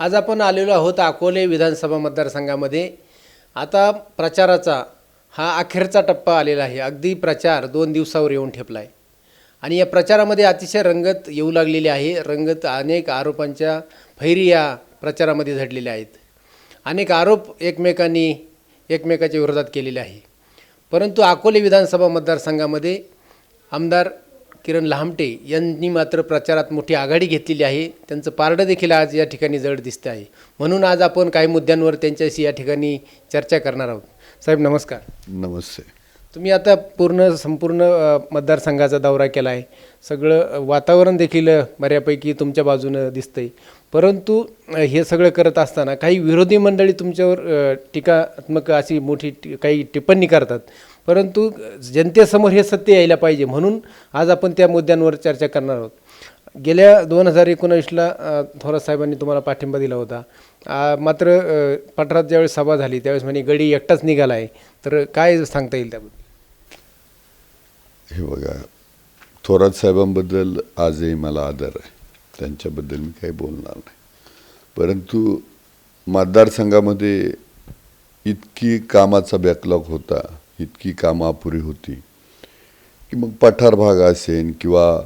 आज आपण आलेलो आहोत अकोले विधानसभा मतदारसंघामध्ये. आता प्रचाराचा हा अखेरचा टप्पा आलेला आहे. अगदी प्रचार दोन दिवसावर येऊन ठेपला आहे आणि या प्रचारामध्ये अतिशय रंगत येऊ लागलेली आहे. रंगत अनेक आरोपांच्या फैरी या प्रचारामध्ये झडलेल्या आहेत. अनेक आरोप एकमेकांनी एकमेकाच्या विरोधात केलेले आहे. परंतु अकोले विधानसभा मतदारसंघामध्ये आमदार किरण लहामटे यांनी मात्र प्रचारात मोठी आघाडी घेतलेली आहे. त्यांचं पारडं देखील आज या ठिकाणी जड दिसतं आहे. म्हणून आज आपण काही मुद्द्यांवर त्यांच्याशी या ठिकाणी चर्चा करणार आहोत. साहेब नमस्कार. नमस्ते. तुम्ही आता पूर्ण संपूर्ण मतदारसंघाचा दौरा केला आहे सगळं वातावरण देखील बऱ्यापैकी तुमच्या बाजूनं दिसतंय. परंतु हे सगळं करत असताना काही विरोधी मंडळी तुमच्यावर टीकात्मक अशी मोठी टी- काही टिप्पणी करतात. परंतु जनतेसमोर हे सत्य यायला पाहिजे. म्हणून आज आपण त्या मुद्द्यांवर चर्चा करणार आहोत. गेल्या दोन हजार एकोणावीसला थोरात साहेबांनी तुम्हाला पाठिंबा दिला होता. मात्र पठारात ज्यावेळेस सभा झाली त्यावेळेस म्हणे गडी एकटाच निघाला आहे तर काय सांगता येईल त्याबद्दल? हे बघा थोरात साहेबांबद्दल आजही मला आदर आहे. त्यांच्याबद्दल मी काही बोलणार नाही. परंतु मतदारसंघामध्ये इतकी कामाचा बॅकलॉग होता इतकी कामं अपुरी होती की मग पठार भाग असेल किंवा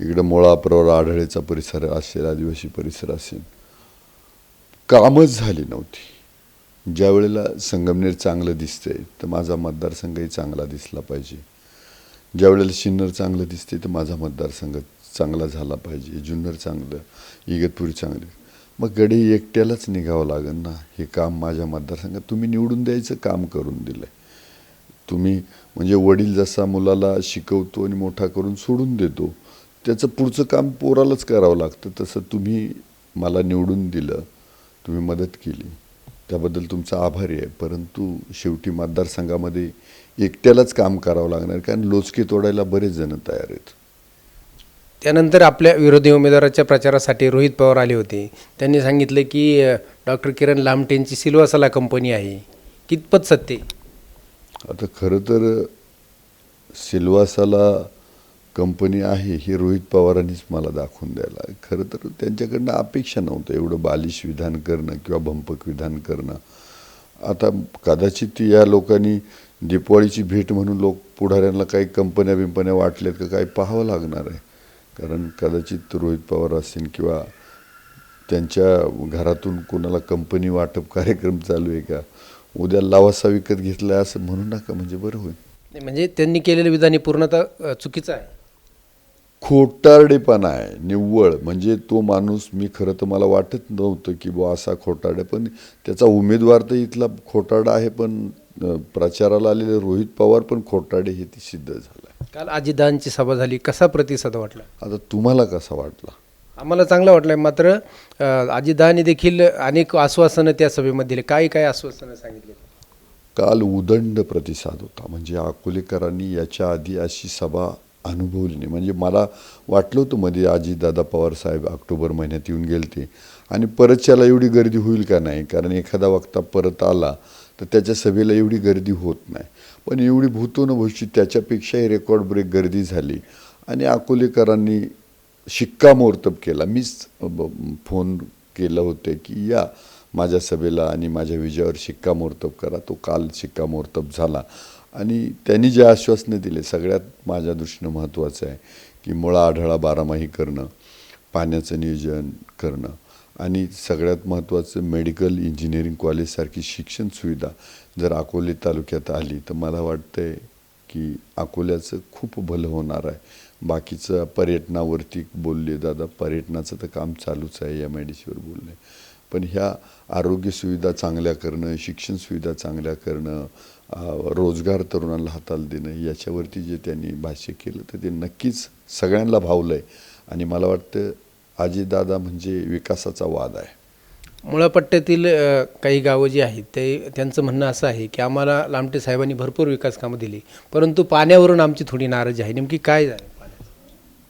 इकडं मुळाप्रवर आढळेचा परिसर असेल आदिवासी परिसर असेल कामच झाली नव्हती. ज्या वेळेला संगमनेर चांगलं दिसतंय तर माझा मतदारसंघही चांगला दिसला पाहिजे. ज्या वेळेला सिन्नर चांगलं दिसते तर माझा मतदारसंघ चांगला झाला पाहिजे जुन्नर चांगलं इगतपुरी चांगली. मग गडी एकट्यालाच निघावं लागेल ना? हे काम माझ्या मतदारसंघात तुम्ही निवडून द्यायचं काम करून दिलंय. तुम्ही म्हणजे वडील जसा मुलाला शिकवतो आणि मोठा करून सोडून देतो त्याचं पुढचं काम पोरालाच करावं लागतं. तसं तुम्ही मला निवडून दिलं तुम्ही मदत केली. त्याबद्दल तुमचा आभारी आहे. परंतु शेवटी मतदारसंघामध्ये एकट्यालाच काम करावं लागणार कारण लोचके तोडायला बरेच जण तयार आहेत. त्यानंतर आपल्या विरोधी उमेदवाराच्या प्रचारासाठी रोहित पवार आले होते. त्यांनी सांगितलं की डॉक्टर किरण लामटेंची सिल्वासाला कंपनी आहे. कितपत सत्य आता खरं तर सिल्वासाला कंपनी आहे हे रोहित पवारांनीच मला दाखवून द्यायला. खरं तर त्यांच्याकडनं अपेक्षा नव्हतं एवढं बालिश विधान करणं किंवा भंपक विधान करणं. आता कदाचित या लोकांनी दीपावळीची भेट म्हणून लोक पुढाऱ्यांना काही कंपन्या बिंपन्या वाटल्यात का काही पाहावं लागणार आहे. कारण कदाचित रोहित पवार असतील किंवा त्यांच्या घरातून कोणाला कंपनी वाटप कार्यक्रम चालू आहे का? उद्या लावासा विकत घेतला असं म्हणू नका म्हणजे बरं होईल. म्हणजे त्यांनी केलेलं विधान हे पूर्णतः चुकीचं आहे. खोटारडेपणा आहे निव्वळ. म्हणजे तो माणूस मी खरं तर मला वाटत नव्हतं की बुवा असा खोटारडे पण त्याचा उमेदवार तर इथला खोटारडा आहे पण प्रचाराला आलेले रोहित पवार पण खोटारडे हे ती सिद्ध झालं काल अजितदादांची सभा झाली. कसा प्रतिसाद वाटला? आता तुम्हाला कसा वाटला? आम्हाला चांगलं वाटलं. मात्र अ, अजितदादांनी देखील अनेक आश्वासनं त्या सभेमध्ये दिले. काय काय आश्वासनं सांगितले? काल उदंड प्रतिसाद होता. म्हणजे अकोलेकरांनी याच्या आधी अशी सभा अनुभवली नाही. म्हणजे मला वाटलं होतं मध्ये अजितदादा पवार साहेब ऑक्टोबर महिन्यात येऊन गेलते. आणि परतच्याला एवढी गर्दी होईल का नाही? कारण एखादा वक्ता परत आला तर त्याच्या सभेला एवढी गर्दी होत नाही. पण एवढी भूतो न भविष्य त्याच्यापेक्षाही रेकॉर्ड ब्रेक गर्दी झाली. आणि अकोलेकरांनी शिक्कामोर्तब केला. मीच ब- फोन केलं होते की या माझ्या सभेला आणि माझ्या विजयावर शिक्कामोर्तब करा. तो काल शिक्कामोर्तब झाला. आणि त्यांनी जे आश्वासनं दिले सगळ्यात माझ्या दृष्टीनं महत्त्वाचं आहे की मुळा आढळा बारामाही करणं पाण्याचं नियोजन करणं. आणि सगळ्यात महत्त्वाचं मेडिकल इंजिनिअरिंग कॉलेजसारखी शिक्षण सुविधा जर अकोले तालुक्यात आली तर मला वाटतंय की अकोल्याचं खूप भलं होणार आहे. बाकीचं पर्यटनावरती बोलले दादा पर्यटनाचं तर काम चालूच आहे या आय डी बोलले. पण ह्या आरोग्य सुविधा चांगल्या करणं शिक्षण सुविधा चांगल्या करणं रोजगार तरुणांना हाताला देणं याच्यावरती जे त्यांनी भाष्य केलं तर ते नक्कीच सगळ्यांना भावलं आहे आणि मला वाटतं अजितदादा म्हणजे विकासाचा वाद आहे. मुळापट्ट्यातील काही गावं जी आहेत ते त्यांचं म्हणणं असं आहे की आम्हाला लामटे साहेबांनी भरपूर विकास कामं दिली परंतु पाण्यावरून आमची थोडी नाराजी आहे. नेमकी काय झालं?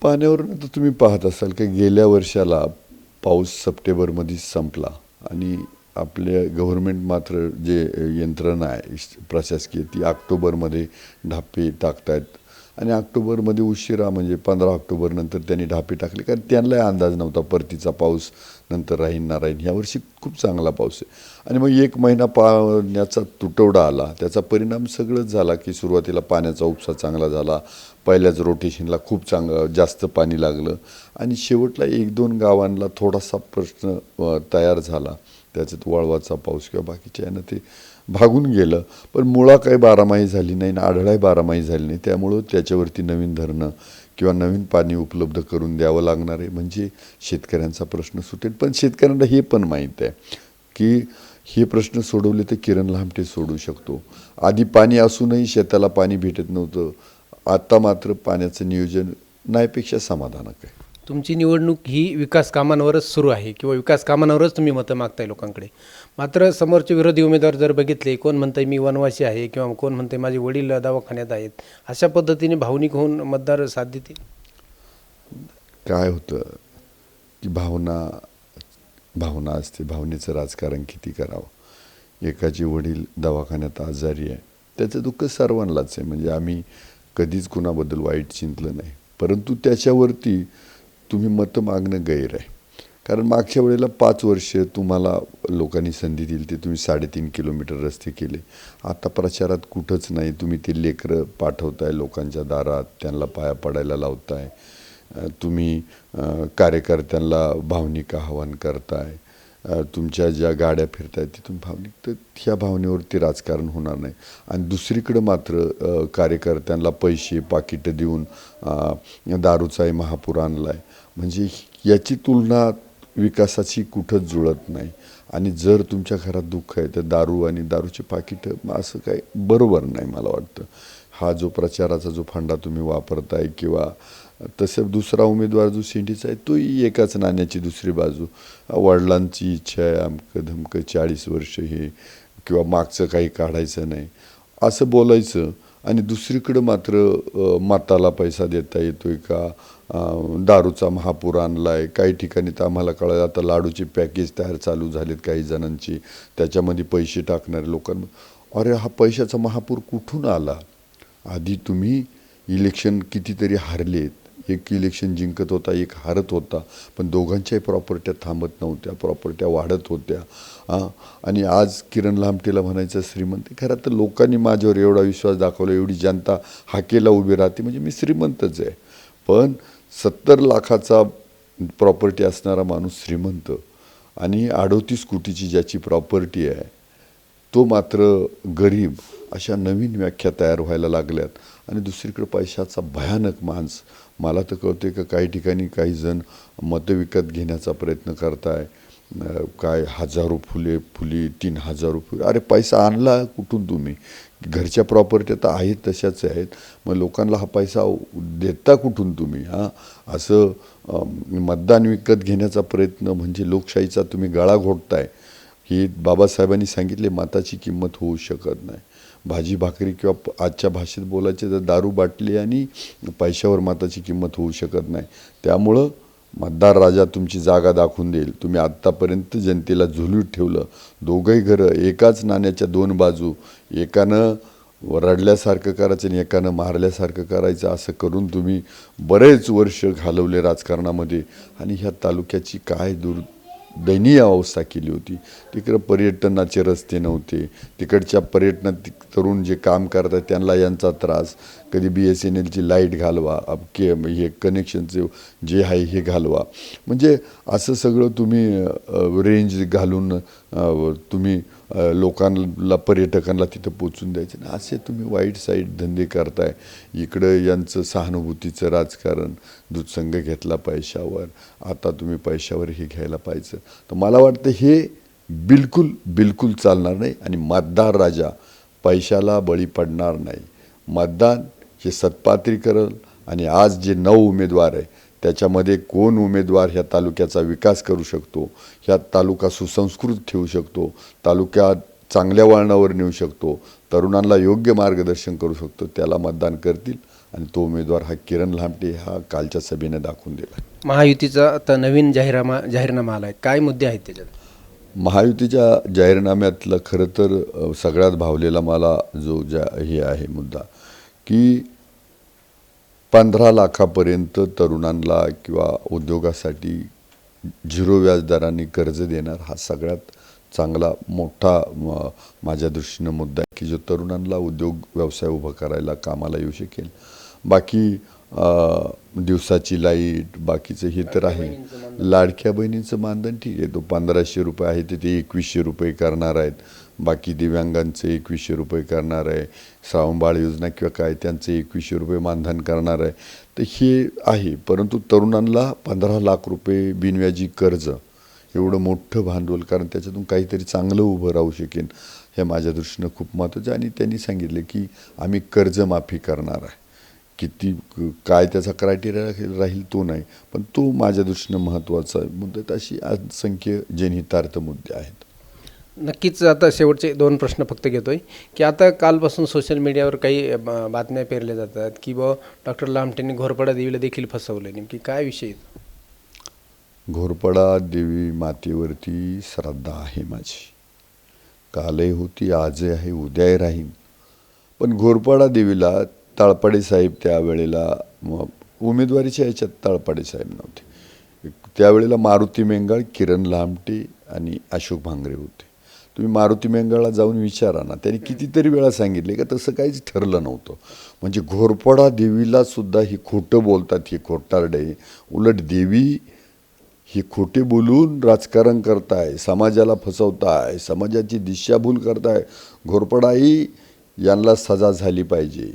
पाण्यावरून आता तुम्ही पाहत असाल की गेल्या वर्षाला पाऊस सप्टेंबरमध्येच संपला आणि आपल्या गव्हर्मेंट मात्र जे यंत्रणा आहे प्रशासकीय ती ऑक्टोबरमध्ये ढापे टाकतायत. आणि ऑक्टोबरमध्ये उशिरा म्हणजे पंधरा ऑक्टोबरनंतर त्यांनी ढापे टाकली. कारण त्यांनाही अंदाज नव्हता परतीचा पाऊस नंतर राहीन ना राहीन यावर्षी खूप चांगला पाऊस आहे. आणि मग एक महिना पाण्याचा तुटवडा आला. त्याचा परिणाम सगळंच झाला की सुरुवातीला पाण्याचा उपसा चांगला झाला. पहिल्याच रोटेशनला खूप चांगलं जास्त पाणी लागलं. आणि शेवटला एक दोन गावांना थोडासा प्रश्न तयार झाला. त्याच्यात वळवाचा पाऊस किंवा बाकीच्या यानं ते भागून गेलं. पण मुळा काही बारामाही झाली नाही ना आढळाही बारामाही झाली नाही. त्यामुळं त्याच्यावरती नवीन धरणं किंवा नवीन पाणी उपलब्ध करून द्यावं लागणार आहे म्हणजे शेतकऱ्यांचा प्रश्न सुटेल. पण शेतकऱ्यांना हे पण माहीत आहे की हे प्रश्न सोडवले तर किरण लांबटे सोडू शकतो. आधी पाणी असूनही शेताला पाणी भेटत नव्हतं. आता मात्र पाण्याचं नियोजन नाहीपेक्षा समाधानक आहे. तुमची निवडणूक ही विकास कामांवरच सुरू आहे किंवा विकास कामांवरच तुम्ही मतं मागताय लोकांकडे. मात्र समोरचे विरोधी उमेदवार जर बघितले कोण म्हणतंय मी वनवासी आहे किंवा कोण म्हणतंय माझे वडील दवाखान्यात आहेत अशा पद्धतीने भावनिक होऊन मतदार साथ देतील? काय होतं की भावना भावना असते भावनेचं राजकारण किती करावं? एकाचे वडील दवाखान्यात आजारी आहे त्याचं दुःख सर्वांनाच आहे. म्हणजे आम्ही कधीच कुणाबद्दल वाईट चिंतलं नाही. परंतु त्याच्यावरती तुम्ही मतं मागणं गैर आहे. कारण मागच्या वेळेला पाच वर्ष तुम्हाला लोकांनी संधी दिली ते तुम्ही साडेतीन किलोमीटर रस्ते केले. आता प्रचारात कुठंच नाही. तुम्ही ते लेकरं पाठवताय लोकांच्या दारात. त्यांना पाया पडायला लावताय. तुम्ही कार्यकर्त्यांना भावनिक आवाहन करताय. तुमच्या ज्या गाड्या फिरतायत तिथून भावनिक तर ह्या भावनेवरती राजकारण होणार नाही. आणि दुसरीकडं मात्र कार्यकर्त्यांना पैसे पाकिटं देऊन दारूचाही महापूर आणला आहे म्हणजे याची तुलना विकासाची कुठंच जुळत नाही. आणि जर तुमच्या घरात दुःख आहे तर दारू आणि दारूचे पाकिटं मग असं काही बरोबर नाही मला वाटतं. हा जो प्रचाराचा जो फंडा तुम्ही वापरताय किंवा तसं दुसरा उमेदवार जो सिंडीचा आहे तोही एकाच नाण्याची दुसरी बाजू. वडिलांची इच्छा आहे अमकं धमकं चाळीस वर्ष हे किंवा मागचं काही काढायचं नाही. असं बोलायचं आणि दुसरीकडं मात्र माताला पैसा देता येतोय का? दारूचा महापूर आणला आहे काही ठिकाणी तर आम्हाला कळलं आता लाडूचे पॅकेज तयार चालू झालेत काही जणांची. त्याच्यामध्ये पैसे टाकणारे लोकांना. अरे हा पैशाचा महापूर कुठून आला? आधी तुम्ही इलेक्शन कितीतरी हारलेत. एक इलेक्शन जिंकत होता एक हारत होता पण दोघांच्याही प्रॉपर्ट्या थांबत नव्हत्या प्रॉपर्ट्या वाढत होत्या. हां? आणि आज किरण लामटेला म्हणायचं श्रीमंत खरं तर लोकांनी माझ्यावर एवढा विश्वास दाखवला एवढी जनता हाकेला उभी राहते म्हणजे मी श्रीमंतच आहे. पण सत्तर लाखाचा प्रॉपर्टी असणारा माणूस श्रीमंत आणि अडोतीस कोटीची ज्याची प्रॉपर्टी आहे तो मात्र गरीब अशा नवीन व्याख्या तयार व्हायला लागल्यात. आणि दुसरीकडे पैशाचा भयानक मांस. मला तर कळते का काही ठिकाणी काही जण मतं विकत घेण्याचा प्रयत्न करताय. काय हजारो फुले फुली तीन हजारो फुले. अरे पैसा आणला कुठून तुम्ही? घरच्या प्रॉपर्ट्या तर आहेत तशाच आहेत. मग लोकांना हा पैसा देता कुठून तुम्ही? हां? असं मतदान विकत घेण्याचा प्रयत्न म्हणजे लोकशाहीचा तुम्ही गळा घोटताय. ही बाबासाहेबांनी सांगितले माताची किंमत होऊ शकत नाही. भाजी भाकरी किंवा आजच्या भाषेत बोलायचे तर दारू बाटली आणि पैशावर माताची किंमत होऊ शकत नाही. त्यामुळं मतदार राजा तुमची जागा दाखवून देईल. तुम्ही आत्तापर्यंत जनतेला झुलूत ठेवलं. दोघंही घरं एकाच नाण्याच्या दोन बाजू एकानं रडल्यासारखं करायचं आणि एकानं मारल्यासारखं करायचं असं करून तुम्ही बरेच वर्ष घालवले राजकारणामध्ये. आणि ह्या तालुक्याची काय दूर दयनीय अवस्था केली होती. तिकडं पर्यटनाचे रस्ते नव्हते. तिकडच्या पर्यटनात तरुण जे काम करतात त्यांना यांचा त्रास. कधी बी एस एन एलची लाइट घालवा अब के हे कनेक्शनचे जे आहे हे घालवा. म्हणजे असं सगळं तुम्ही रेंज घालून तुम्ही लोकांना पर्यटकांना तिथं पोचून द्यायचं. नाही असे तुम्ही वाईट साईड धंदे करताय. इकडं यांचं सहानुभूतीचं राजकारण दूधसंघ घेतला पैशावर आता तुम्ही पैशावर हे घ्यायला पाहिजे. तर मला वाटतं हे बिलकुल बिलकुल चालणार नाही. आणि मतदार राजा पैशाला बळी पडणार नाही. मतदान हे सत्पात्री करल आणि आज जे नऊ उमेदवार आहे त्याच्यामध्ये कोण उमेदवार ह्या तालुक्याचा विकास करू शकतो? ह्या तालुका सुसंस्कृत ठेवू शकतो? तालुक्यात चांगल्या वळणावर नेऊ शकतो? तरुणांना योग्य मार्गदर्शन करू शकतो? त्याला मतदान करतील. आणि तो उमेदवार हा किरण लांबटे हा कालच्या सभेने दाखवून दिला महायुतीचा आता नवीन जाहीरामा जाहीरनामा आला आहे काय मुद्दे आहेत त्याच्यात? महायुतीच्या जाहीरनाम्यातलं खरं तर सगळ्यात भावलेला मला जो ज्या हे आहे मुद्दा की पंधरा लाखापर्यंत तरुणांना किंवा उद्योगासाठी झिरो व्याजदराने कर्ज देणार हा सगळ्यात चांगला मोठा माझ्या दृष्टीनं मुद्दा आहे की जो तरुणांना उद्योग व्यवसाय उभं करायला कामाला येऊ शकेल. बाकी दिवसाची लाइट बाकीचं हे तर आहे. लाडक्या बहिणींचं मानधन. ठीक आहे. तो पंधराशे रुपये आहे ते ते एकवीसशे रुपये करणार आहेत. बाकी दिव्यांगांचे एकवीसशे रुपये करणार आहे. श्रावणबाळ योजना किंवा काय त्यांचे एकवीसशे रुपये मानधन करणार आहे. तर हे आहे. परंतु तरुणांना पंधरा लाख रुपये बिनव्याजी कर्ज एवढं मोठं भांडवल कारण त्याच्यातून काहीतरी चांगलं उभं राहू शकेन हे माझ्या दृष्टीनं खूप महत्त्वाचं आणि त्यांनी सांगितले की आम्ही कर्जमाफी करणार आहे. किती काय त्याचा क्रायटेरिया राहील तो नाही. पण तो माझ्या दृष्टीनं महत्त्वाचा आहे. मुद्दे अशी असंख्य जनहितार्थ मुद्दे आहेत. नक्कीच आता शेवटचे दोन प्रश्न फक्त घेतो आहे की आता कालपासून सोशल मीडियावर काही बातम्या पेरल्या जातात की बुवा डॉक्टर लामटेंनी घोरपडा देवीला देखील फसवलं नेमकी काय विषय आहे? घोरपडा देवी मातेवरती श्रद्धा आहे माझी. कालही होती आजही आहे उद्याही राहीन. पण घोरपडा देवीला ताळपाडे साहेब त्यावेळेला म- उमेदवारीच्या याच्यात ताळपाडे साहेब नव्हते. त्यावेळेला मारुती मेंगाळ किरण लामटे आणि अशोक भांगरे होते. तुम्ही मारुती मेंगाळला जाऊन विचारा ना. त्यांनी कितीतरी वेळा सांगितले का तसं काहीच ठरलं नव्हतं. म्हणजे घोरपडा देवीला सुद्धा ही खोटं बोलतात ही खोटारडे. उलट देवी ही खोटे बोलून राजकारण करताय समाजाला फसवताय समाजाची दिशाभूल करताय. घोरपडाई यांना सजा झाली पाहिजे.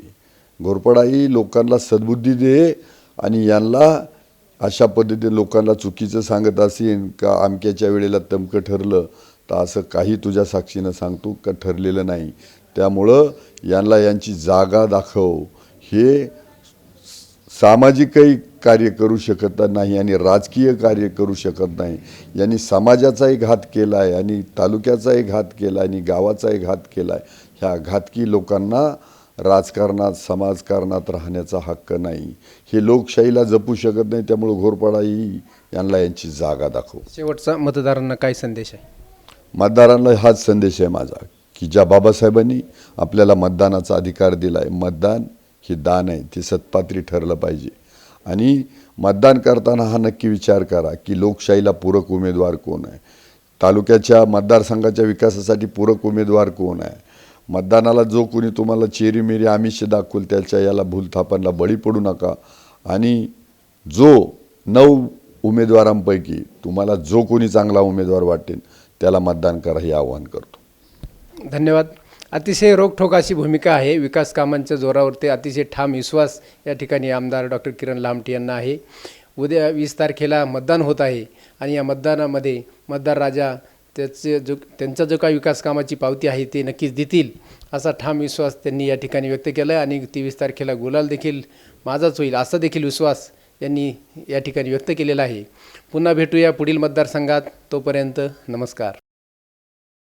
घोरपडाई लोकांना सद्बुद्धी दे आणि यांना अशा पद्धतीने लोकांना चुकीचं सांगत असेल का अमक्याच्या वेळेला तमकं ठरलं तर असं काही तुझ्या साक्षीनं सांगतो का ठरलेलं नाही. त्यामुळं यांना यांची जागा दाखव. हे सामाजिकही कार्य करू शकत नाही आणि राजकीय कार्य करू शकत नाही. यांनी समाजाचाही घात केला आहे आणि तालुक्याचाही घात केला आणि गावाचाही घात केला आहे ह्या घातकी लोकांना राजकारणात समाजकारणात राहण्याचा हक्क नाही. हे लोकशाहीला जपू शकत नाही त्यामुळे घोरपडाही यांना यांची जागा दाखव. शेवटचा मतदारांना काय संदेश आहे? मतदारांना हाच संदेश आहे माझा की ज्या बाबासाहेबांनी आपल्याला मतदानाचा अधिकार दिला आहे मतदान हे दान आहे ते सत्पात्री ठरलं पाहिजे. आणि मतदान करताना हा नक्की विचार करा की लोकशाहीला पूरक उमेदवार कोण आहे? तालुक्याच्या मतदारसंघाच्या विकासासाठी पूरक उमेदवार कोण आहे? मतदानाला जो कोणी तुम्हाला चेरीमेरी आमिष दाखवल त्याच्या याला भूलथापांना बळी पडू नका. आणि जो नऊ उमेदवारांपैकी तुम्हाला जो कोणी चांगला उमेदवार वाटेल त्याला मतदान करा हे आवाहन करतो. धन्यवाद. अतिशय रोखठोक अशी भूमिका आहे विकास कामांच्या जोरावरती. अतिशय ठाम विश्वास या ठिकाणी आमदार डॉक्टर किरण लामटे यांना आहे. उद्या वीस तारखेला मतदान होत आहे आणि या मतदानामध्ये मतदार राजा त्याचे जो त्यांचा जो काही विकास कामाची पावती आहे ते नक्कीच देतील असा ठाम विश्वास त्यांनी या ठिकाणी व्यक्त केला आहे आणि तेवीस तारखेला गुलाल देखील माझाच होईल असा देखील विश्वास यांनी या ठिकाणी व्यक्त केलेला आहे. पुन्हा भेटूया पुढील मतदारसंघात. तोपर्यंत नमस्कार.